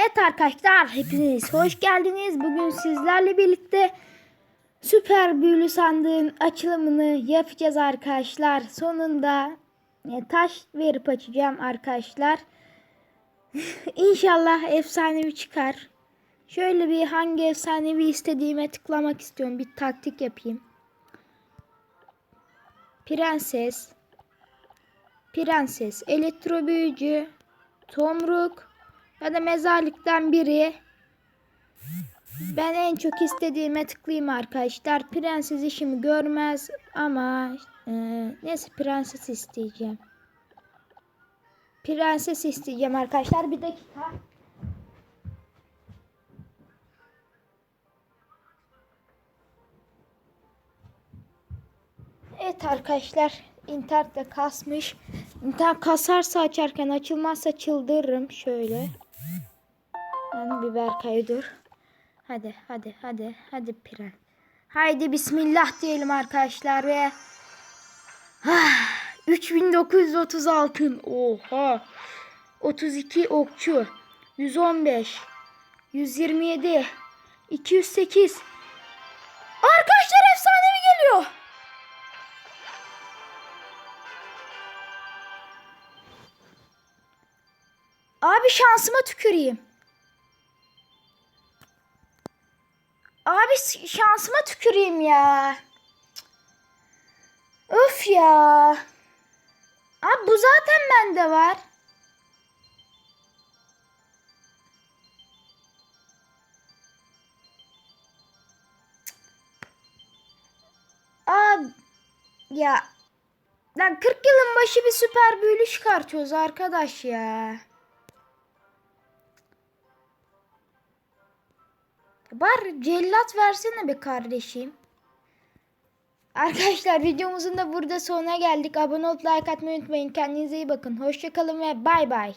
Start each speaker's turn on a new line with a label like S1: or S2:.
S1: Evet arkadaşlar hepiniz hoş geldiniz. Bugün sizlerle birlikte süper büyülü sandığın açılımını yapacağız arkadaşlar. Sonunda e, taş verip açacağım arkadaşlar. İnşallah efsanevi çıkar. Şöyle bir hangi efsanevi istediğime tıklamak istiyorum. Bir taktik yapayım. Prenses. Prenses. Elektro büyücü. Tomruk. Ya da mezarlıktan biri. Ben en çok istediğime tıklayayım arkadaşlar. Prenses işimi görmez ama e, neyse prenses isteyeceğim. Prenses isteyeceğim arkadaşlar. Bir dakika. Evet arkadaşlar internet de kasmış. İnternet kasarsa açarken açılmazsa çıldırırım şöyle. Ben bir Berkay dur. Hadi hadi hadi hadi Piren. Haydi bismillah diyelim arkadaşlar ve Ah, 3930 altın. Oha. 32 okçu. 115. 127. 208. Arkadaşlar efsanevi geliyor. Abi şansıma tüküreyim. Abi şansıma tüküreyim ya. Öf ya. Abi bu zaten bende var. Abi ya Lan 40 yılın başı bir süper büyülü çıkartıyoruz arkadaş ya. Var cellat versene be kardeşim. Arkadaşlar videomuzun da burada sonuna geldik. Abone olup like atmayı unutmayın. Kendinize iyi bakın. Hoşçakalın ve bay bay.